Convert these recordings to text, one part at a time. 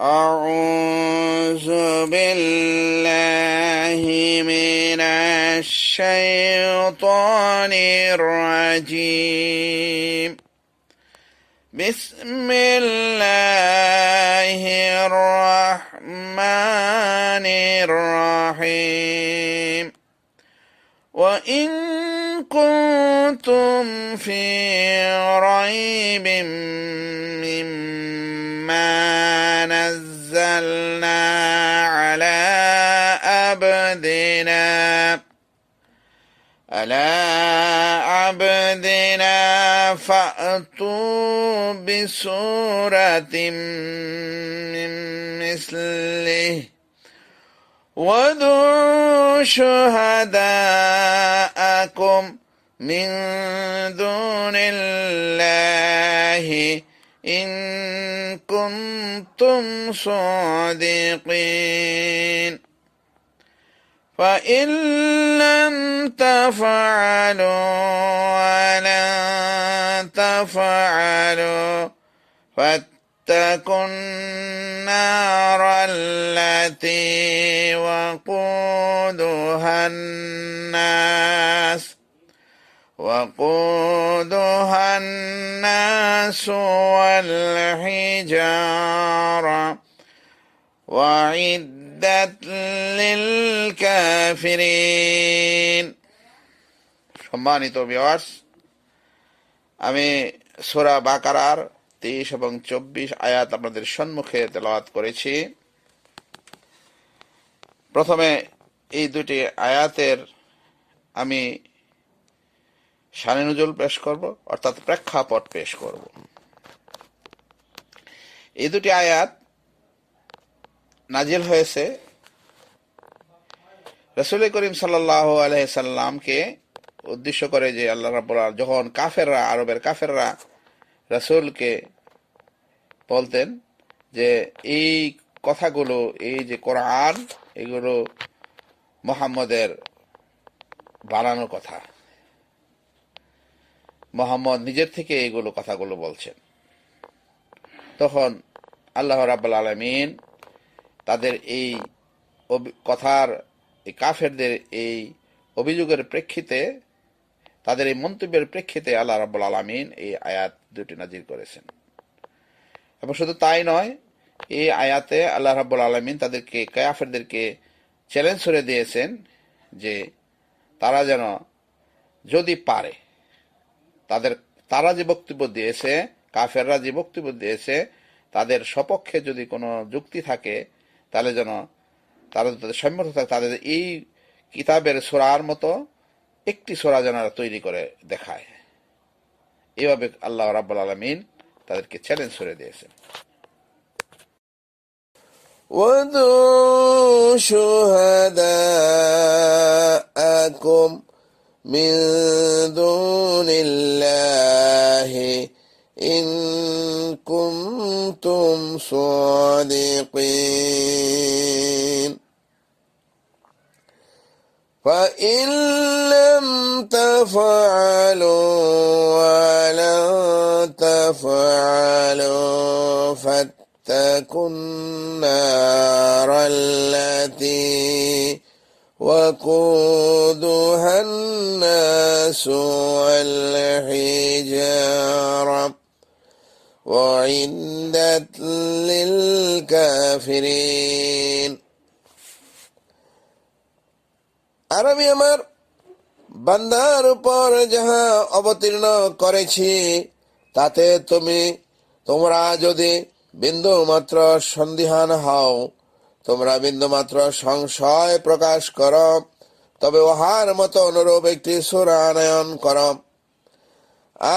أعوذ بالله من الشيطان الرجيم. بسم الله الرحمن الرحيم. وإن كنتم في ريب مما نزلنا على عبدنا على عبدنا فأتوا بسورة من مثله وادعوا شهداءكم من دون الله إن كنتم صادقين. فإن لم تفعلوا ولن تفعلوا فاتقوا النار التي وقودها الناس. وقودها الناس والحجارة وعدت للكافرين সম্মানিত ভিওয়ার্স আমি সোরা বাকারার তেইশ এবং চব্বিশ আয়াত আপনাদের সম্মুখে তেলাওয়াত করেছি প্রথমে এই দুটি আয়াতের আমি শানে নজুল পেশ করব, অর্থাৎ প্রেক্ষাপট পেশ করব। এই দুটি আয়াত নাজিল হয়েছে রসুল করিম সাল্লাহ আলহামকে উদ্দেশ্য করে যে আল্লাহ রাবুল যখন কাফেররা, আরবের কাফেররা রসুলকে বলতেন যে এই কথাগুলো, এই যে কোরআন, এগুলো মোহাম্মদের বানানোর কথা। মোহাম্মদ নিজের থেকে এইগুলো কথাগুলো বলছেন। তখন আল্লাহ রাবুল আলমিন তাদের এই কথার, এই কাফেরদের এই অভিযোগের প্রেক্ষিতে, তাদের এই মন্তব্যের প্রেক্ষিতে আল্লাহ রাবুল আলমিন এই আয়াত দুটি নাজির করেছেন। এবং শুধু তাই নয়, এই আয়াতে আল্লাহ রাবুল আলমিন তাদেরকে কায়াফেরদেরকে চ্যালেঞ্জ করে দিয়েছেন যে তারা যেন যদি পারে তাদের তারা যে বক্তব্য দিয়েছে কাফেররা যে বক্তব্য দিয়েছে তাদের সপক্ষে যদি কোনো যুক্তি থাকে তাহলে যেন তারা তাদের সম্মত থাকে তাদের এই কিতাবের সোরার মতো একটি সোরা যেন তৈরি করে দেখায় এভাবে আল্লাহ রাব্বুল আলমিন তাদেরকে চ্যালেঞ্জ করে দিয়েছে وادعوا شهداءكم من دون الله إن كنتم صادقين. فإن لم تفعلوا ولن تفعلوا فاتقوا النار التي وقودها الناس والحجارة وعدت للكافرين আর আমি আমার বান্দার উপর যাহা অবতীর্ণ করেছি তাতে তুমি তোমরা যদি বিন্দু মাত্র সন্দিহান হও তোমরা বিন্দু মাত্র সংশয় প্রকাশ কর, তবে উহার মতো অনুরূপ একটি সুরানয়ন কর।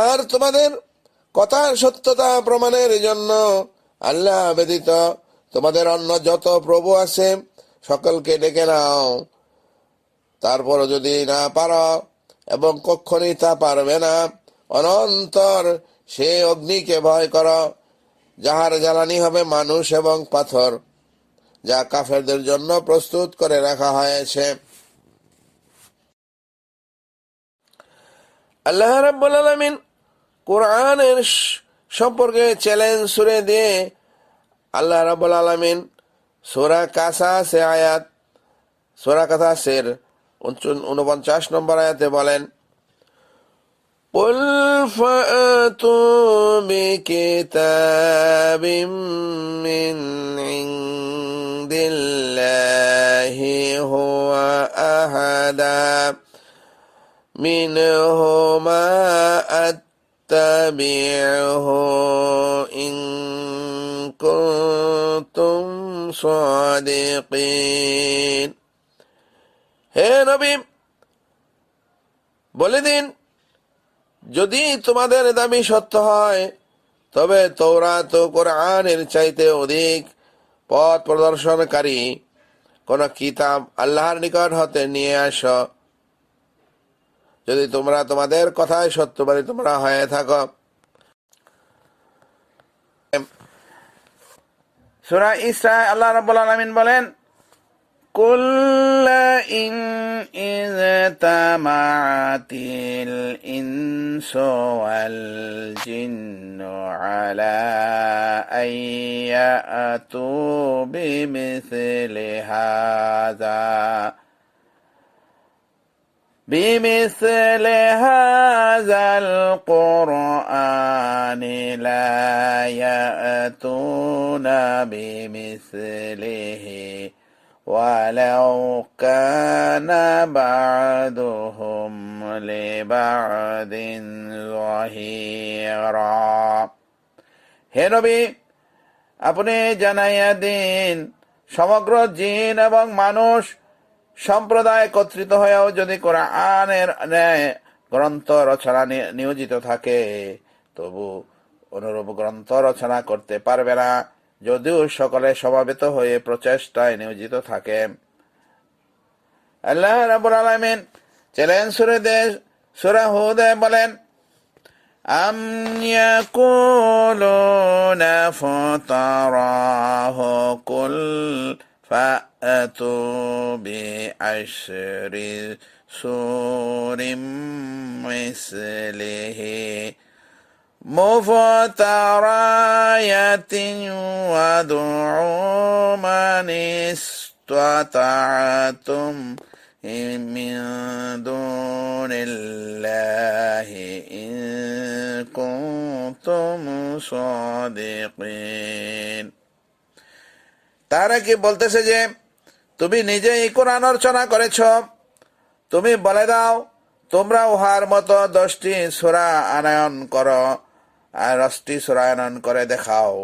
আর তোমাদের কথার সত্যতা প্রমাণের জন্য আল্লাহ ব্যতীত তোমাদের অন্য যত প্রভু আছে, সকলকে ডেকে নাও। তারপর যদি না পারো এবং কখনই তা পারবে না, অনন্তর সে অগ্নিকে ভয় কর, যাহার জ্বালানি হবে মানুষ এবং পাথর। যা কাফেরদের জন্য প্রস্তুত করে রাখা হয়েছে আল্লাহ রাব্বুল আলামিন কোরআনের স- সম্পর্কে চ্যালেঞ্জ সুরে দিয়ে আল্লাহ রাবুল আলমিন সোরা কাসা সে আয়াত সোরা কাসাসের উনপঞ্চাশ নম্বর আয়াতে বলেন قل فأتوا بكتاب من أهدى منهما أتبعه إن كنتم صادقين হে নবী বলে দিন যদি তোমাদের দাবি সত্য হয় তবে তৌরাত ও কোরআনের চাইতে অধিক পথ প্রদর্শনকারী কোন কিতাব আল্লাহর নিকট হতে নিয়ে আস। যদি তোমরা তোমাদের কথায় সত্যবাদী তোমরা হয়ে থাকো। সুরা ইসরা আল্লাহ রব আলামিন বলেন كل إن إذا اجتمعت الإنس والجن على أن يأتوا بمثل هذا بمثل هذا القرآن لا يأتون بمثله ولو كان بعضهم لبعض ظهيرا হে নবী আপনি জানাইয়া দিন সমগ্র জিন এবং মানুষ সম্প্রদায় একত্রিত হয়েও যদি কোরআনের ন্যায় গ্রন্থ রচনা নি- নিয়োজিত থাকে তবু অনুরূপ গ্রন্থ রচনা করতে পারবে না যদিও সকলে সমাবেত হয়ে প্রচেষ্টায় নিয়োজিত থাকে আল্লাহ রাবুল আলমিন চ্যালেঞ্জ সুরে দেশ সুরা হুদে বলেন أم يقولون فتراه قل فأتوا بعشر سور مثله مفتريات وادعوا من استطعتم من دون الله إن كنتم صادقين তারা কি বলতেছে যে তুমি নিজেই কোরআন রচনা করেছ তুমি বলে দাও তোমরা উহার মতো দশটি সুরা আনয়ন করো আর দশটি সুরা আনয়ন করে দেখাও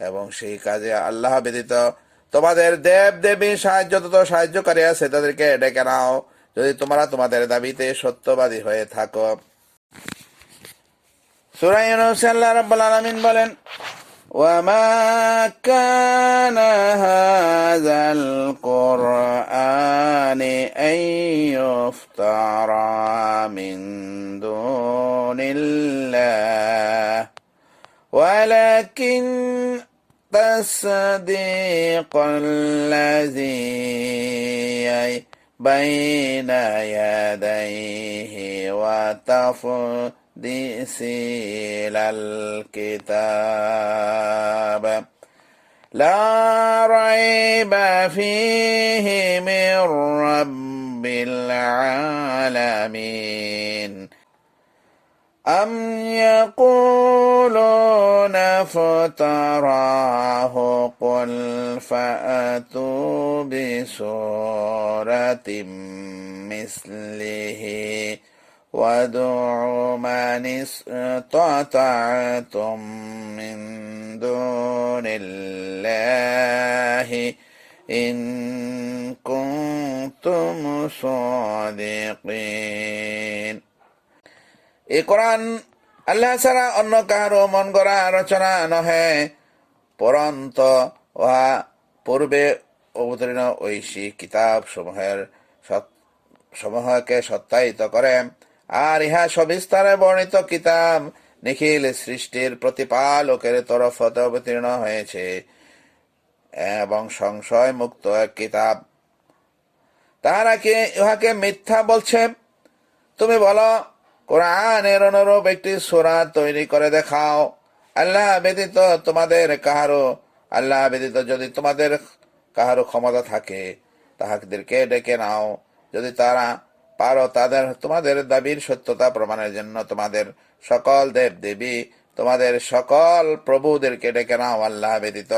এবং সেই কাজে আল্লাহ ব্যতীত তোমাদের দেব দেবী সাহায্য তত সাহায্যকারী আছে তাদেরকে ডেকে নাও যদি তোমরা তোমাদের দাবিতে সত্যবাদী হয়ে থাকো সূরা ইউনূস আল্লাহ রাব্বুল আলামিন বলেন وما كان هذا القرآن أن يفترى من دون الله ولكن تصديق الذي بين يديه وتفصيل الكتاب لا ريب فيه من رب العالمين. أم يقولون افتراه قل فأتوا بسورة مثله وادعوا من استطعتم من دون الله إن كنتم صادقين এই কোরআন আল্লাহ ছাড়া অন্য কাহারও মন গড়া রচনা নহে। পরন্ত উহা পূর্বে অবতীর্ণ ঐশী কিতাব সমূহের সমূহকে সত্যায়িত করে আর ইহা সবিস্তারে বর্ণিত কিতাব নিখিল সৃষ্টির প্রতিপালকের তরফ হতে অবতীর্ণ হয়েছে এবং সংশয় মুক্ত এক কিতাব। তাহারা কি ইহাকে মিথ্যা বলছে? তুমি বলো কোরআনের অনুরূপ একটি সূরা তৈরি করে দেখাও। আল্লাহ ব্যতীত তোমাদের কাহারো আল্লাহ ব্যতীত যদি তোমাদের কাহারো ক্ষমতা থাকে, তাহাদেরকে ডেকে নাও। যদি তারা পারো, তাদের, তোমাদের দাবির সত্যতা প্রমাণের জন্য তোমাদের সকল দেব দেবী তোমাদের সকল প্রভুদেরকে ডেকে নাও, আল্লাহ ব্যতীত।